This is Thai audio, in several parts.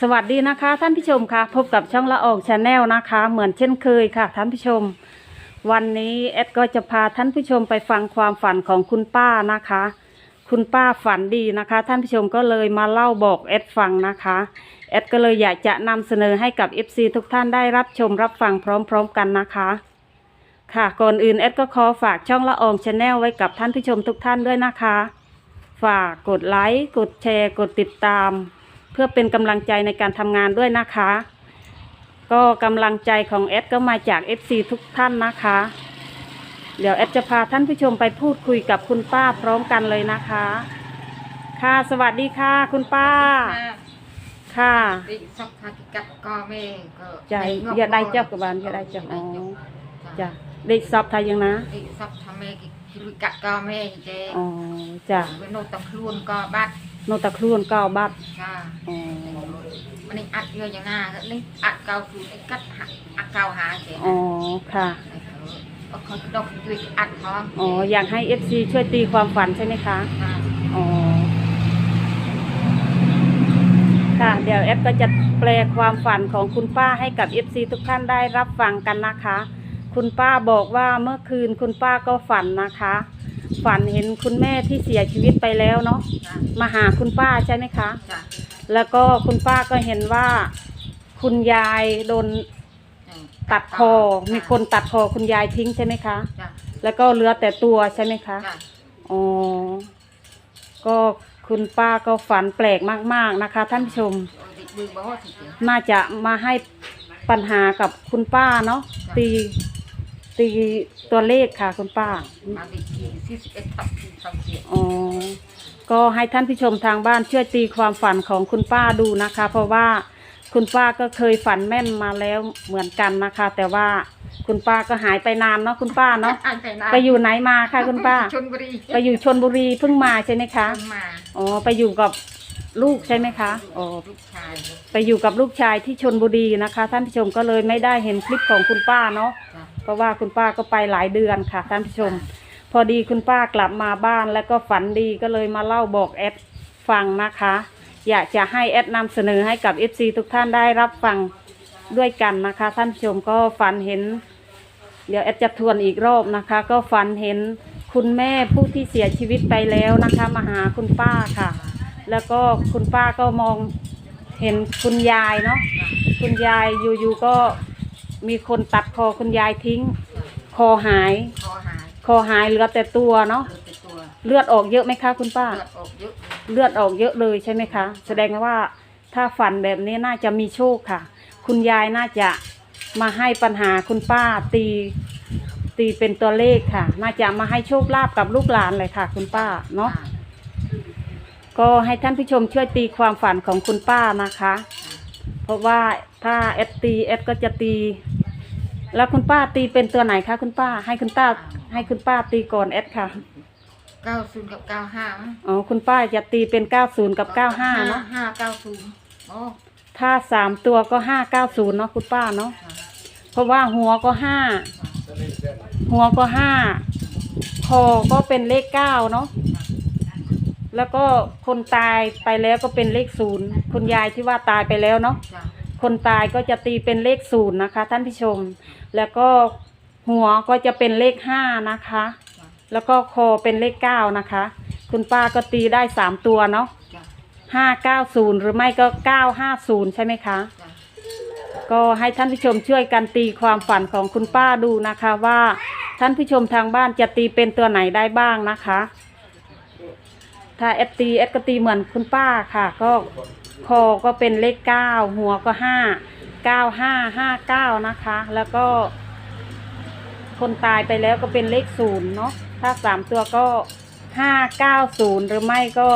สวัสดีนะคะท่านผู้ชมค่ะ พบกับช่องละอองชาแนลนะคะ เหมือนเช่นเคยค่ะ ท่านผู้ชม วันนี้แอดก็จะพาท่านผู้ชมไปฟังความฝันของคุณป้านะคะ คุณป้าฝันดีนะคะ ท่านผู้ชมก็เลยมาเล่าบอกแอดฟังนะคะแอดก็เลยอยากจะนำเสนอให้กับ FC ทุกท่านได้รับชมรับฟังพร้อม ๆกันนะคะ ค่ะก่อนอื่นแอดก็ขอฝากช่องละอองชาแนลไว้กับท่านผู้ชมทุกท่านด้วยนะคะ ฝากกดไลค์กดแชร์ กดติดตาม เพื่อเป็นกำลังใจในการทำงานด้วยนะคะ ก็กำลังใจของแอดก็มาจาก FC ทุกท่านนะคะ เดี๋ยวแอดจะพาท่านผู้ชมไปพูดคุยกับคุณป้าพร้อมกันเลยนะคะ ค่ะสวัสดีค่ะ คุณป้า ค่ะดิสักทากิกัดก็ไม่ก็ใจอย่าได้เจ้ากับบานอย่าได้เจ้าอ๋อจ้ะเด็กสอบไทยยังนะดิสักทำไมกิลุกัดก็ไม่เจอ๋อจ้ะเวนโนตะคลุนก็บัด โนตะครูนเก้าบัตรจ้าอ๋อมันนี่อัดเยอะอย่างน่านี่อัดเกาสูไอ้กัดอัดเกาหาเจอ๋อค่ะก็เขาดอกด้วยอัดท้องอ๋ออยากให้ FC ช่วยตีความฝันใช่ไหมคะอ๋อค่ะเดี๋ยวแอปก็จะแปลความฝันของคุณป้าให้กับ FC ทุกท่านได้รับฟังกันนะคะ คุณป้าบอกว่าเมื่อคืนคุณป้าก็ฝันนะคะ ฝันเห็นคุณแม่ที่เสียชีวิตไปแล้วเนาะจ้ามาหาคุณป้าใช่ไหมคะ จ้าแล้วก็คุณป้าก็เห็นว่า คุณยายโดนตัดคอมีคนตัดคอคุณยายทิ้งใช่ไหมคะ จ้าแล้วก็เหลือแต่ตัวใช่ไหมคะ จ้าอ๋อ ก็คุณป้าก็ฝันแปลกมาก ๆนะคะ ท่านผู้ชมดิบือบ่สิเจน่าจะมาให้ปัญหากับคุณป้าเนาะตี ตีตัวเลขค่ะคุณป้า มาดิสี่สิบเอ็ดทับสี่สองเจ็ดอ๋อ ก็ให้ท่านผู้ชมทางบ้านช่วยตีความฝันของคุณป้าดูนะคะ เพราะว่าคุณป้าก็เคยฝันแม่นมาแล้วเหมือนกันนะคะ แต่ว่าคุณป้าก็หายไปนานเนาะคุณป้าเนาะไปอยู่ไหนมาคะคุณป้า ชนบุรีไปอยู่ชนบุรีเพิ่งมาใช่ไหมคะ มาอ๋อไปอยู่กับลูกใช่ไหมคะอ๋อ ลูกชายไปอยู่กับลูกชายที่ชนบุรีนะคะ ท่านผู้ชมก็เลยไม่ได้เห็นคลิปของคุณป้าเนาะจ้า เพราะว่าคุณป้าก็ไปหลายเดือนค่ะท่านผู้ชม พอดีคุณป้ากลับมาบ้านแล้วก็ฝันดีก็เลยมาเล่าบอกแอดฟังนะคะ อยากจะให้แอดนำเสนอให้กับ FC ทุกท่านได้รับฟังด้วยกันนะคะ ท่านผู้ชมก็ฝันเห็น เดี๋ยวแอดจะทวนอีกรอบนะคะ ก็ฝันเห็นคุณแม่ผู้ที่เสียชีวิตไปแล้วนะคะ มาหาคุณป้าค่ะ แล้วก็คุณป้าก็มองเห็นคุณยายเนาะคุณยายอยู่ๆก็ มีคนตัดคอคุณยายทิ้ง คอหาย คอหายคอหายเหลือแต่ตัวเนาะเลือดในตัวเลือดออกเยอะไหมคะคุณป้า เลือดออกเยอะเลือดออกเยอะเลยใช่ไหมคะ แสดงว่าถ้าฝันแบบนี้น่าจะมีโชคค่ะ คุณยายน่าจะมาให้ปัญหาคุณป้าตี ตีเป็นตัวเลขค่ะ น่าจะมาให้โชคลาภกับลูกหลานเลยค่ะ คุณป้าเนาะก็ให้ท่านผู้ชมช่วยตีความฝันของคุณป้านะคะ เพราะว่าถ้าเอสตีเอสก็จะตี แล้วคุณป้าตีเป็นตัวไหนคะคุณป้า ให้คุณป้าให้คุณป้าตีก่อนเอสค่ะเก้าศูนย์กับเก้าห้าอ๋อคุณป้าจะตีเป็น90กับ95เนาะห้าเก้าศูนย์โอ้ถ้า3ตัวก็590เนาะคุณป้าเนาะเพราะว่าหัวก็5หัวก็5คอก็เป็นเลข9เนาะแล้วก็คนตายไปแล้วก็เป็นเลขศูนย์คุณยายที่ว่าตายไปแล้วเนาะจ้ะ คนตายก็จะตีเป็นเลขศูนย์นะคะ ท่านผู้ชม แล้วก็หัวก็จะเป็นเลขห้านะคะจ้ะแล้วก็คอเป็นเลขเก้านะคะ คุณป้าก็ตีได้สามตัวเนาะจ้ะห้าเก้าศูนย์หรือไม่ก็เก้าห้าศูนย์ใช่ไหมคะจ้ะก็ให้ท่านผู้ชมช่วยกันตีความฝันของคุณป้าดูนะคะว่าท่านผู้ชมทางบ้านจะตีเป็นตัวไหนได้บ้างนะคะ ถ้าเอฟตีเอฟก็ตีเหมือนคุณป้าค่ะ ก็คอก็เป็นเลขเก้าหัวก็ห้าเก้าห้าห้าเก้านะคะ แล้วก็ คนตายไปแล้วก็เป็นเลขศูนย์เนาะถ้าสามตัวก็ห้าเก้าศูนย์หรือไม่ก็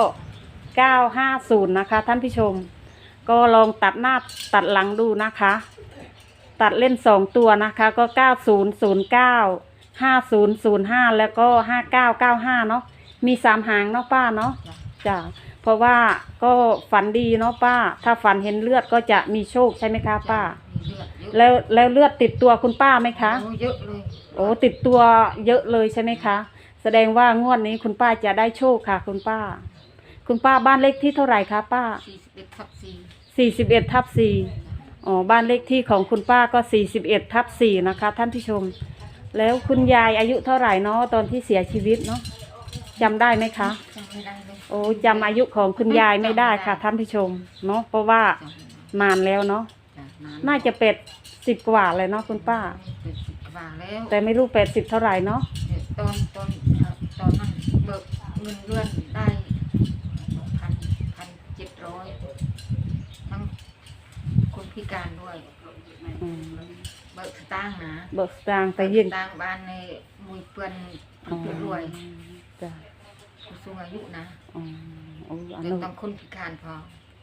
เก้าห้าศูนย์นะคะ ท่านผู้ชม ก็ลองตัดหน้าตัดหลังดูนะคะ ตัดเล่นสองตัวนะคะ ก็เก้าศูนย์ศูนย์เก้าห้าศูนย์ศูนย์ห้าแล้วก็ห้าเก้าเก้าห้าเนาะ มีสามหางเนาะป้าเนาะจ้ะจ้ะเพราะว่าก็ฝันดีเนาะป้า ถ้าฝันเห็นเลือดก็จะมีโชคใช่ไหมคะป้ามีเลือดเยอะแล้วแล้วเลือดติดตัวคุณป้าไหมคะ โอ้เยอะเลยโอ้ติดตัวเยอะเลยใช่ไหมคะ แสดงว่างวดนี้คุณป้าจะได้โชคค่ะ คุณป้า คุณป้าบ้านเลขที่เท่าไหร่คะป้าสี่สิบเอ็ดทับสี่สี่สิบเอ็ดทับสี่อ๋อบ้านเลขที่ของคุณป้าก็สี่สิบเอ็ดทับสี่นะคะ ท่านผู้ชม แล้วคุณยายอายุเท่าไหร่เนาะตอนที่เสียชีวิตเนาะ จำได้ไหมคะ จำไม่ได้เลยโอ้จำอายุของคุณยายไม่ได้ค่ะท่านผู้ชมเนาะเพราะว่าจำไม่ได้นานแล้วเนาะจ้ะนานน่าจะเป็ดสิบกว่าเลยเนาะคุณป้าเจ็ดสิบกว่าแล้วแต่ไม่รู้เป็ดสิบเท่าไหร่เนาะตอนตอนเอ่อตอนนั้นเบิกเงินเดือนได้พันพันเจ็ดร้อยทั้งคนพิการด้วยอืมเบิกสตางค์นะเบิกสตางค์แต่ยิน สตางค์บ้านในมวยเปื่อนอ๋อเพื่อนรวยจ้ะผู้ สูงอายุนะอ๋อโอ้อันแต่นู้นต้องคนพิการพอ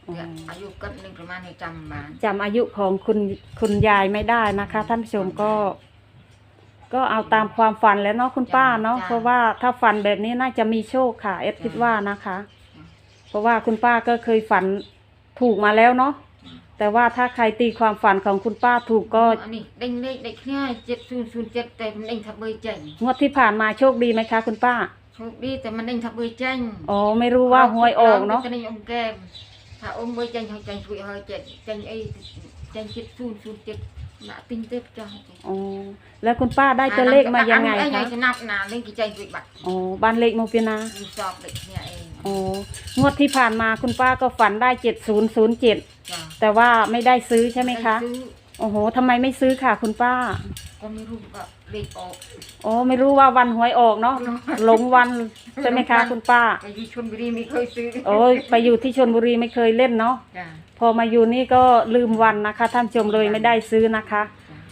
อ๋อเดี๋ยวอายุก็หนึ่งประมาณในจำบ้านจำอายุของคุณคุณยายไม่ได้นะคะ ท่านผู้ชมก็ ก็เอาตามความฝันแล้วเนาะคุณป้าเนาะเพราะว่าถ้าฝันแบบนี้น่าจะมีโชคค่ะ เอดคิดว่านะคะ เพราะว่าคุณป้าก็เคยฝันถูกมาแล้วเนาะแต่ว่าถ้าใครตีความฝันของคุณป้าถูกก็อันนี้เด้งเลขเด็กเนี่ยเจ็ดศูนย์ศูนย์เจ็ดแต่มันเด้งทับเบอร์เจงงวดที่ผ่านมาโชคดีไหมคะ คุณป้า โชคดีแต่มันเด้งทับเบอร์เจงอ๋อไม่รู้ว่าหวยออกเนาะจะได้องแก้มถ้าอมเบอร์เจงเขาเจงช่วยเขาเจ็ดเจงไอ้เจงเจ็ดศูนย์ศูนย์เจ็ดน่ะติ้งเต็บจ้าอ๋อแล้วคุณป้าได้ตัวเลขมายังไงไอ้ไงคะจะนับนาเล่นกี่เจงช่วยบัตรอ๋อบ้านเลขโมปินามีสอบเด็กเนี่ยเองอ๋องวดที่ผ่านมาคุณป้าก็ฝันได้เจ็ดศูนย์ศูนย์เจ็ดจ้าแต่ว่าไม่ได้ซื้อใช่ไหมคะซื้อโอ้โหทำไมไม่ซื้อค่ะ คุณป้าก็ไม่รู้ว่าเลขออก โอ้ไม่รู้ว่าวันหวยออกเนาะหลงวันใช่ไหมคะคุณป้า ไปที่ชลบุรีไม่เคยซื้อโอ้ยไปอยู่ที่ชนบุรีไม่เคยเล่นเนาะจ้าพอมาอยู่นี่ก็ลืมวันนะคะ ท่านผู้ชมเลยไม่ได้ซื้อนะคะ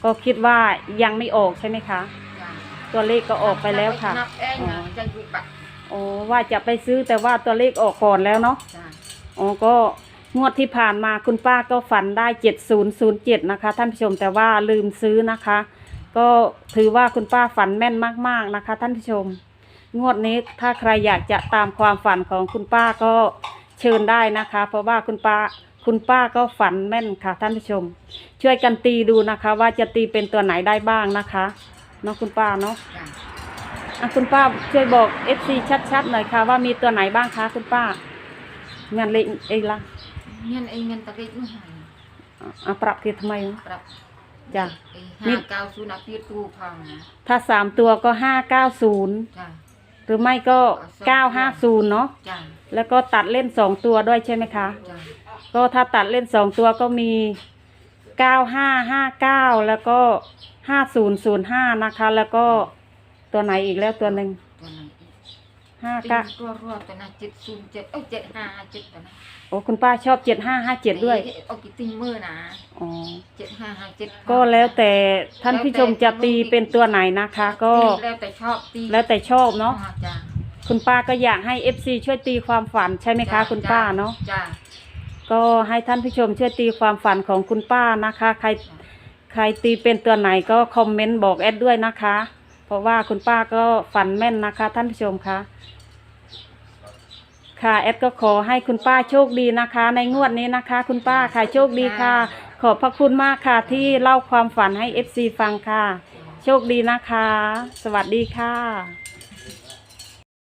ก็คิดว่ายังไม่ออกใช่ไหมคะจ้าตัวเลขก็ออกไปแล้วค่ะ นับเองนะเจงช่วยบัตรโอ้ว่าจะไปซื้อแต่ว่าตัวเลขออกก่อนแล้วเนาะจ้าอ๋อก็งวดที่ผ่านมาคุณป้าก็ฝันได้เจ็ดศูนย์ศูนย์เจ็ดนะคะ ท่านผู้ชมแต่ว่าลืมซื้อนะคะ ก็ถือว่าคุณป้าฝันแม่นมาก ๆนะคะ ท่านผู้ชม งวดนี้ถ้าใครอยากจะตามความฝันของคุณป้าก็เชิญได้นะคะ เพราะว่าคุณป้าคุณป้าก็ฝันแม่นค่ะ ท่านผู้ชม ช่วยกันตีดูนะคะ ว่าจะตีเป็นตัวไหนได้บ้างนะคะเนาะคุณป้าเนาะจ้าอะคุณป้าช่วยบอก FC ชัดๆหน่อยค่ะ ว่ามีตัวไหนบ้างคะคุณป้าเงินเล็กเองละเงินไอ้เงินตะเล็กนู่นหายอะอะปรับเทียบทำไม ปรับ จ้ะ ไอ้นี่ห้าเก้าศูนย์อาพีตู้พังนะถ้าสามตัวก็ห้าเก้าศูนย์จ้าหรือไม่ก็เก้าห้าศูนย์เนาะจ้าแล้วก็ตัดเล่นสองตัวด้วยใช่ไหมคะ จ้าก็ถ้าตัดเล่นสองตัวก็มีเก้าห้าห้าเก้าแล้วก็ห้าศูนย์ศูนย์ห้านะคะ แล้วก็ตัวไหนอีกแล้วตัวหนึ่ง ตัวไหนอีก ห้าติเก้างตัวรวดตัวนั้นเจ็ดศูนย์เจ็ดเอ้ยเจ็ดห้าเจ็ดตัวนั้นโอ้คุณป้าชอบเจ็ดห้าห้าเจ็ดด้วยเอากี่ติงมือนะอ๋อเจ็ดห้าห้าเจ็ดก็แล้วแต่ท่านผู้ชมจะตีเป็นตัวไหนนะคะ ก็ตีแล้วแต่ชอบตีแล้วแต่ชอบเนาะอ่จ้าคุณป้าก็อยากให้ FC ช่วยตีความฝันใช่ไหมคะ คุณป้าเนาะจ้าก็ให้ท่านผู้ชมช่วยตีความฝันของคุณป้านะคะ ใครใครตีเป็นตัวไหนก็คอมเมนต์บอกแอดด้วยนะคะ เพราะว่าคุณป้าก็ฝันแม่นนะคะ ท่านผู้ชมคะค่ะแอดก็ขอให้คุณป้าโชคดีนะคะ ในงวดนี้นะคะ คุณป้าค่ะโชคดีค่ะ ขอบพระคุณมากค่ะที่เล่าความฝันให้เอฟซีฟังค่ะ โชคดีนะคะ สวัสดีค่ะ